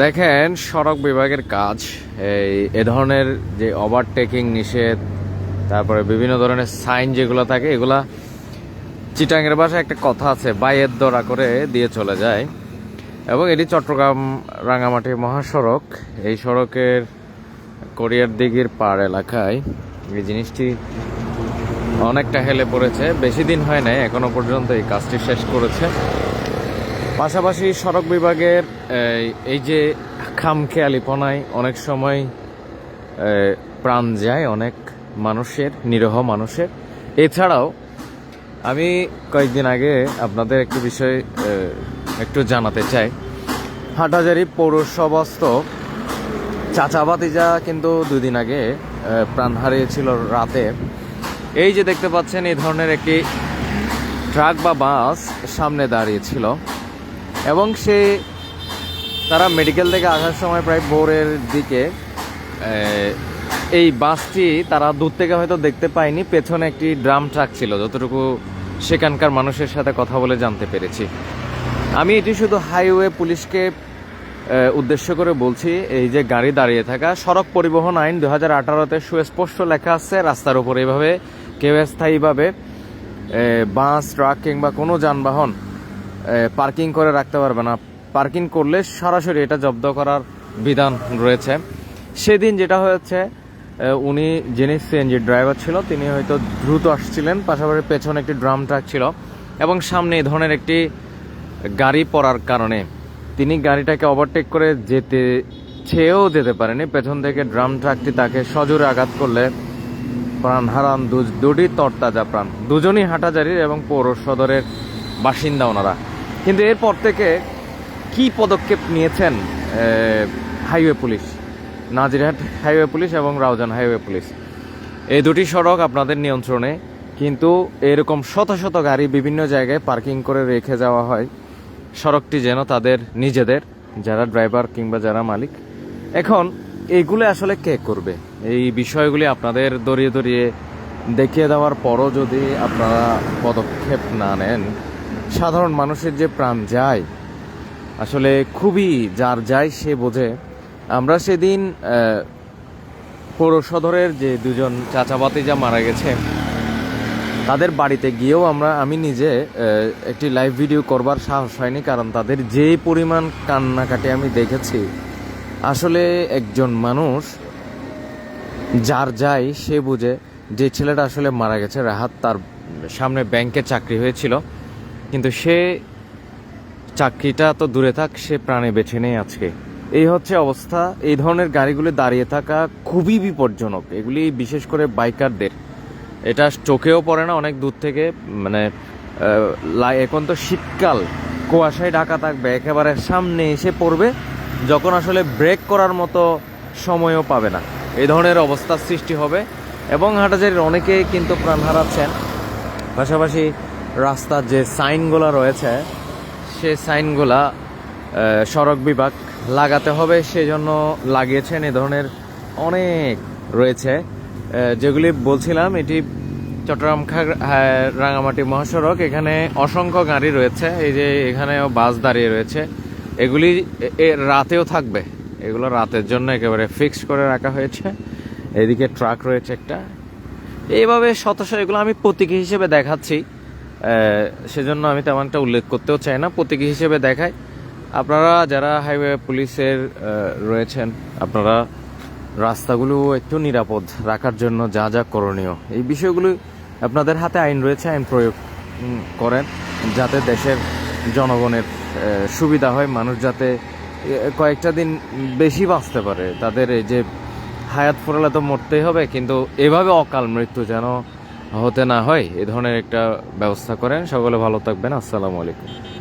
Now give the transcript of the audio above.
দেখেন, সড়ক বিভাগের কাজ, এই, এ ধরনের যে ওভারটেকিং নিষেধ, তারপরে বিভিন্ন ধরনের সাইন যেগুলো থাকে, এগুলা চিটাঙ্গের ভাষায় একটা কথা আছে, বাইয়ের দরা করে দিয়ে চলে যায়। এবং এটি চট্টগ্রাম রাঙামাটি মহাসড়ক, এই সড়কের কোরিয়ার দিঘির পাড় এলাকায়। এই জিনিসটি অনেকটা হেলে পড়েছে, বেশি দিন হয় নাই, এখনও পর্যন্ত এই কাজটি শেষ করেছে। পাশাপাশি সড়ক বিভাগের এই, যে খামখেয়ালিপনায় অনেক সময় প্রাণ যায় অনেক মানুষের নিরহ মানুষের। এছাড়াও আমি কয়েকদিন আগে আপনাদের একটি বিষয় একটু জানাতে চাই। হাটহাজারি পৌরসভাস্থ চাচা ভাতিজা কিন্তু দুদিন আগে প্রাণ হারিয়েছিল রাতে। এই যে দেখতে পাচ্ছেন এই ধরনের একটি ট্রাক বা বাস সামনে দাঁড়িয়েছিল। এবং সে তারা মেডিকেল থেকে আসার সময় প্রায় ভোরের দিকে এই বাসটি তারা দূর থেকে হয়তো দেখতে পায়নি। পেছনে একটি ড্রাম ট্রাক ছিল, যতটুকু সেখানকার মানুষের সাথে কথা বলে জানতে পেরেছি। আমি এটি শুধু হাইওয়ে পুলিশকে উদ্দেশ্য করে বলছি, এই যে গাড়ি দাঁড়িয়ে থাকা, সড়ক পরিবহন আইন দু হাজার আঠারোতে সুস্পষ্ট লেখা আছে, রাস্তার উপর এইভাবে কেউ স্থায়ীভাবে বাস, ট্রাক কিংবা কোনো যানবাহন পার্কিং করে রাখতে পারবে না। পার্কিং করলে সরাসরি এটা জব্দ করার বিধান রয়েছে। সেদিন যেটা হয়েছে উনি যিনি সিএনজি ড্রাইভার ছিল, তিনি হয়তো দ্রুত আসছিলেন, পাশাপাশি পেছনে একটি ড্রাম ট্রাক ছিল এবং সামনে এই ধরনের একটি গাড়ি পড়ার কারণে তিনি গাড়িটাকে ওভারটেক করে যেতে ছেয়েও যেতে পারেনি। পেছন থেকে ড্রাম ট্রাকটি তাকে সজোরে আঘাত করলে প্রাণ হারান দুটি তরতাজা প্রাণ। দুজনই হাঁটাজারির এবং পৌর সদরের বাসিন্দা ওনারা। কিন্তু এরপর থেকে কি পদক্ষেপ নিয়েছেন highway police? Nazirhat highway police এবং রাউজান হাইওয়ে পুলিশ। এই দুটি সড়ক আপনাদের নিয়ন্ত্রণে, কিন্তু এরকম শত শত গাড়ি বিভিন্ন জায়গায় পার্কিং করে রেখে যাওয়া হয়। সড়কটি যেন তাদের নিজেদের, যারা ড্রাইভার কিংবা যারা মালিক। এখন এইগুলো আসলে কে করবে? এই বিষয়গুলি আপনাদের দড়িয়ে দড়িয়ে দেখিয়ে দেওয়ার পরও যদি আপনারা পদক্ষেপ না নেন সাধারণ মানুষের যে প্রাণ যায়, আসলে খুবই যার যায় সে বোঝে। আমরা সেদিন পৌর সদরের যে দুজন চাচা ভাতিজা মারা গেছে, তাদের বাড়িতে গিয়েও আমরা, আমি নিজে একটি লাইভ ভিডিও করবার সাহস হয়নি, কারণ তাদের যে পরিমাণ কান্নাকাটি আমি দেখেছি, আসলে একজন মানুষ যার যায় সে বুঝে, যে ছেলেটা আসলে মারা গেছে, রাহাত তার সামনে ব্যাংকে চাকরি হয়েছিল। কিন্তু সে চাকরিটা তো দূরে থাক, সে প্রাণে বেছে নেই আজকে। এই হচ্ছে অবস্থা। এই ধরনের গাড়িগুলি দাঁড়িয়ে থাকা খুবই বিপজ্জনক। এগুলি বিশেষ করে বাইকারদের। এটা চোখেও পড়ে না, অনেক দূর থেকে মানে এখন তো শীতকাল। কুয়াশায় ঢাকা থাকবে, একেবারে সামনে এসে পড়বে, যখন আসলে ব্রেক করার মতো সময়ও পাবে না। এই ধরনের অবস্থার সৃষ্টি হবে। এবং হাটাজারির অনেকেই কিন্তু প্রাণ হারাচ্ছেন। পাশাপাশি রাস্তার যে সাইনগুলো রয়েছে সে সাইনগুলা সড়ক বিভাগ লাগাতে হবে সেজন্য লাগিয়েছেন এ ধরনের অনেক রয়েছে। যেগুলি বলছিলাম এটি চট্টগ্রাম হ্যাঁ, রাঙামাটি মহাসড়ক এখানে অসংখ্য গাড়ি রয়েছে এই যে এখানেও বাস দাঁড়িয়ে রয়েছে। এগুলি রাতেও থাকবে এগুলো রাতের জন্য একেবারে ফিক্স করে রাখা হয়েছে। এদিকে ট্রাক রয়েছে একটা। এইভাবে শত এগুলো আমি প্রতীকী হিসেবে দেখাচ্ছি। সেজন্য আমি তেমন একটা উল্লেখ করতেও চাই না। প্রতীকী হিসেবে দেখাই আপনারা যারা হাইওয়ে পুলিশের রয়েছেন, আপনারা রাস্তাগুলো একটু নিরাপদ রাখার জন্য যা যা করণীয়। এই বিষয়গুলো আপনাদের হাতে আইন রয়েছে, আইন প্রয়োগ করেন যাতে দেশের জনগণের সুবিধা হয়, মানুষ যাতে কয়েকটা দিন বেশি বাঁচতে পারে। তাদের এই যে হায়াত ফুরালে তো মরতেই হবে, কিন্তু এভাবে অকাল মৃত্যু যেন হতে না হয় এ ধরনের একটা ব্যবস্থা করেন। সকলে ভালো থাকবেন। আসসালামু আলাইকুম।